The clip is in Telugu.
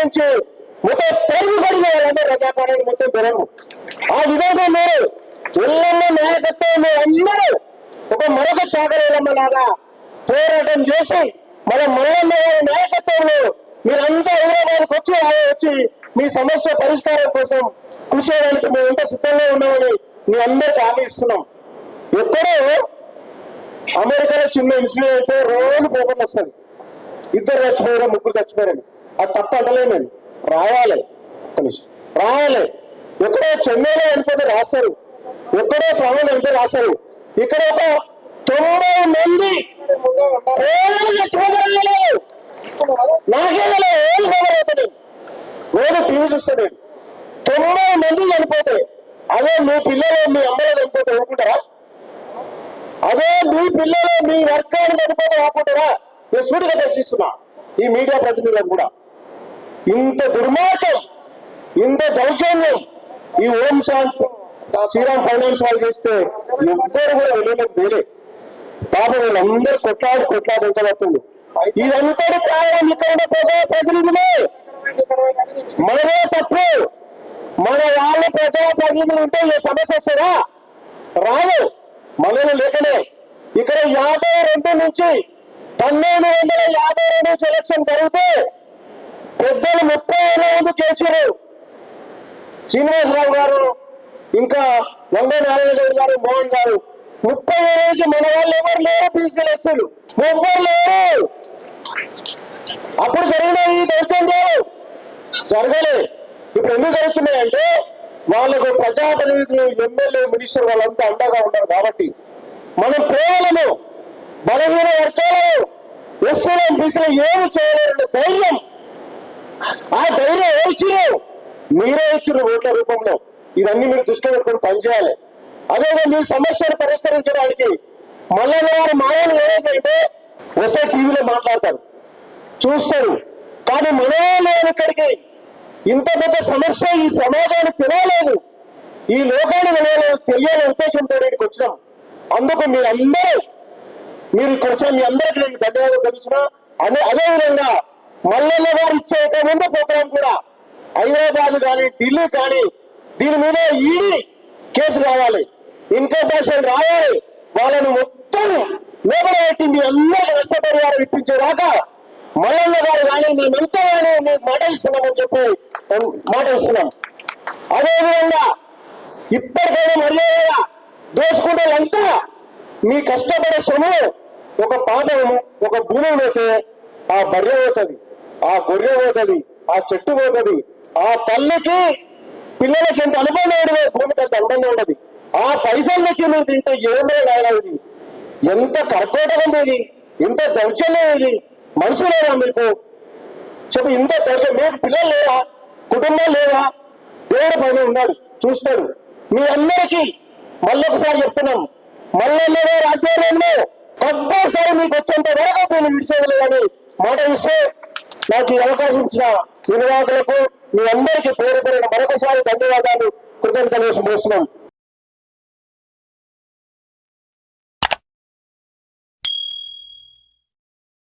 నుంచి మొత్తం తెలుగు కడిగిన వాళ్ళందరూ మొత్తం బెరము ఆ విధంగా మీరు ఎల్లమ్మ నాయకత్వం అందరూ ఒక మరొక చాకరేలమ్మ లాగా పోరాటం చేసి మన మల్లమ్మ నాయకత్వంలో మీరంతా హైదరాబాద్కి వచ్చి వచ్చి మీ సమస్య పరిష్కారం కోసం కృషి చేయడానికి మేము సిద్ధంగా ఉన్నామని మీ అందరికి హామీ ఇస్తున్నాం. ఎక్కడో అమెరికాలో చిన్న ఇన్సిడెంట్ అయితే రోజు పేపర్లు వస్తుంది ఇద్దరు చచ్చిపోయారు ముగ్గురు చచ్చిపోయారని. అది తప్ప అంటలే నేను. రాయాలి. ఒక్క నిమిషం. రాయాలి. ఎక్కడో చెన్నైలో వెళ్ళిపోతే రాశారు. ఎక్కడో ప్రాణాలు వెళ్తే రాశారు. ఇక్కడ ఒక తొంభై మంది రోజు చచ్చిపోతారు నాకే ఏం రోజు టీవీ చూస్తాడు తొంభై మంది చనిపోతే అదే మీ పిల్లలు మీ అమ్మలు చనిపోతే ఊరుకుంటారా? అదే మీ పిల్లలు మీ వర్గాన్ని చనిపోతే ఊరుకుంటారా? నేను సూటిగా దర్శిస్తున్నా ఈ మీడియా ప్రతినిధులను కూడా. ఇంత దుర్మార్గం ఇంత దౌర్జన్యం ఈ ఓం శాంతి శ్రీరామ్ ఫైనాన్స్ వాళ్ళు చేస్తే ఎవ్వరు కూడా వెళ్ళలేదు వేలే పాపం వీళ్ళందరూ కొట్లాడు కొట్లాడు ఎంత పడుతుంది. ఇదంతటి కారణం ఇక్కడ ఉన్న ప్రజా ప్రతినిధులే. మనమే తప్పు. మన వాళ్ళు ప్రజా ప్రతినిధులు ఉంటే ఏ సమస్య వస్తుందా? రాదు. మనలో లేకనే. ఇక్కడ యాభై రెండు నుంచి పన్నెండు వందల యాభై రెండు నుంచి ఎలక్షన్ జరిగితే ఏళ్ళ శ్రీనివాసరావు గారు ఇంకా వందే నారాయణ గౌడ్ గారు మోహన్ గారు ముప్పై ఏళ్ళ నుంచి మన వాళ్ళు ఎవరు లేరు? బీసీలు ఎస్సులు ఎవ్వరు లేరు. అప్పుడు జరిగిన ఈ దౌర్జన్యాలు జరగలే. ఇప్పుడు ఎందుకు జరుగుతున్నాయంటే వాళ్ళకు ప్రజాప్రతినిధులు ఎమ్మెల్యే మినిస్టర్ వాళ్ళంతా అండగా ఉన్నారు కాబట్టి. మనం ప్రేమలను బలహీన వర్గాలను ఎస్సీలు బీసీలు ఏమి చేయలేరు ధైర్యం ఇచ్చిరు మీరే ఇచ్చిరు ఓట్ల రూపంలో. ఇవన్నీ మీరు దృష్టిలో పనిచేయాలి. అదేవిధంగా మీ సమస్యను పరిష్కరించడానికి మళ్ళీ వారి మాయలు ఏదైతే వస్తే టీవీలో మాట్లాడతారు చూస్తారు. కానీ మనమే ఇక్కడికి ఇంత పెద్ద సమస్య ఈ సమాజానికి తెలియలేదు. ఈ లోకానికి తెలియలేదు. తెలియాలనే ఉద్దేశంతో ఇక్కడికి వచ్చినాం. అందుకు మీరందరూ మీరు ఇక్కడ వచ్చిన మీ అందరికీ నేను ధన్యవాదాలు తెలుసిన అదే అదే విధంగా గారు ఇచ్చే ముందు ప్రోగ్రాం కూడా హైదరాబాద్ కానీ ఢిల్లీ కానీ దీని మీద ఈడీ కేసు రావాలి. ఇన్కమ్ రావాలి వాళ్ళని మొత్తం లోపల పెట్టి మీ అందరికీ నష్టపరిహారం ఇప్పించేదాకా మల్లన్న గారు కానీ మేమెంతో కానీ మీకు మాట ఇస్తున్నామని చెప్పి మాట ఇస్తున్నాం. అదేవిధంగా ఇప్పటికైనా మర్యాదగా దోసుకుంటే మీ కష్టపడే సొమ్ము ఒక పాదము ఒక భూమి పోతే ఆ బర్రె పోతుంది ఆ గొర్రె పోతుంది ఆ చెట్టు పోతుంది. ఆ తల్లికి పిల్లలకి ఎంత అనుబంధం ఉండదు భూమికి అంత అనుబంధం ఉండదు. ఆ పైసలు తెచ్చి మీరు తింటే ఏమే నాయన ఇది? ఎంత కర్కోటకం ఇది? ఎంత దౌర్జన్యం ఇది? మనసు లేదా మీకు? చెప్పు ఇంత దౌర్జన్యం. మీకు పిల్లలు లేరా? కుటుంబం లేవా దేవుడు పైన ఉన్నాడు చూస్తాడు. మీ అందరికీ మళ్ళొకసారి చెప్తున్నాం. మళ్ళీ రాజ్యాంగంలో కంపల్సరీ మీకు వచ్చేంత వరకు నేను విడిచేది అని మాట ఇస్తే నాకు ఈ అవకాశం ఇచ్చిన నిర్వాహకులకు మీ అందరికీ పేరు పేరిన మరొకసారి ధన్యవాదాలు. కృతజ్ఞతలు వేసుకుంటున్నాం